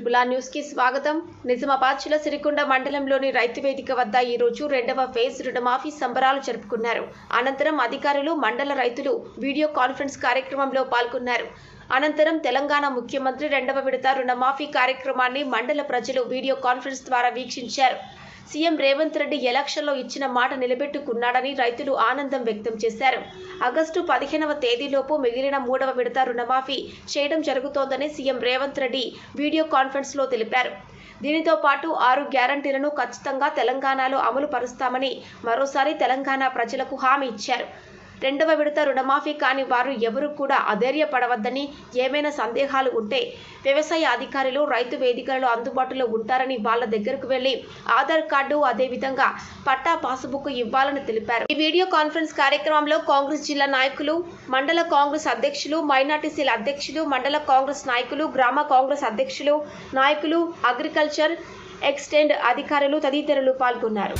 Triple R న్యూస్కి స్వాగతం. నిజామాబాద్ల సిరికొండ మండలంలోని రైతు వేదిక వద్ద ఈ రోజు రెండవ ఫేజ్ రుణమాఫీ సంబరాలు జరుపుకున్నారు. అనంతరం అధికారులు మండల రైతులు వీడియో కాన్ఫరెన్స్ కార్యక్రమంలో పాల్గొన్నారు. అనంతరం తెలంగాణ ముఖ్యమంత్రి రెండవ విడత రుణమాఫీ కార్యక్రమాన్ని మండల ప్రజలు వీడియో కాన్ఫరెన్స్ ద్వారా వీక్షించారు. సీఎం రేవంత్ రెడ్డి ఎలక్షన్లో ఇచ్చిన మాట నిలబెట్టుకున్నాడని రైతులు ఆనందం వ్యక్తం చేశారు. ఆగస్టు పదిహేనవ తేదీలోపు మిగిలిన మూడవ విడత రుణమాఫీ చేయడం జరుగుతోందని సీఎం రేవంత్ రెడ్డి వీడియో కాన్ఫరెన్స్లో తెలిపారు. దీనితో పాటు ఆరు గ్యారంటీలను ఖచ్చితంగా తెలంగాణలో అమలు పరుస్తామని మరోసారి తెలంగాణ ప్రజలకు హామీ ఇచ్చారు. రెండవ విడత రుణమాఫీ కాని వారు ఎవరు కూడా అధైర్యపడవద్దని ఏమైనా సందేహాలు ఉంటే వ్యవసాయ అధికారులు రైతు వేదికలలో అందుబాటులో ఉంటారని వాళ్ళ దగ్గరకు వెళ్ళి ఆధార్ కార్డు అదేవిధంగా పట్టా పాసుబుక్ ఇవ్వాలని తెలిపారు. ఈ వీడియో కాన్ఫరెన్స్ కార్యక్రమంలో కాంగ్రెస్ జిల్లా నాయకులు మండల కాంగ్రెస్ అధ్యక్షులు మైనార్టీసీల అధ్యక్షులు మండల కాంగ్రెస్ నాయకులు గ్రామ కాంగ్రెస్ అధ్యక్షులు నాయకులు అగ్రికల్చర్ ఎక్స్టెండ్ అధికారులు తదితరులు పాల్గొన్నారు.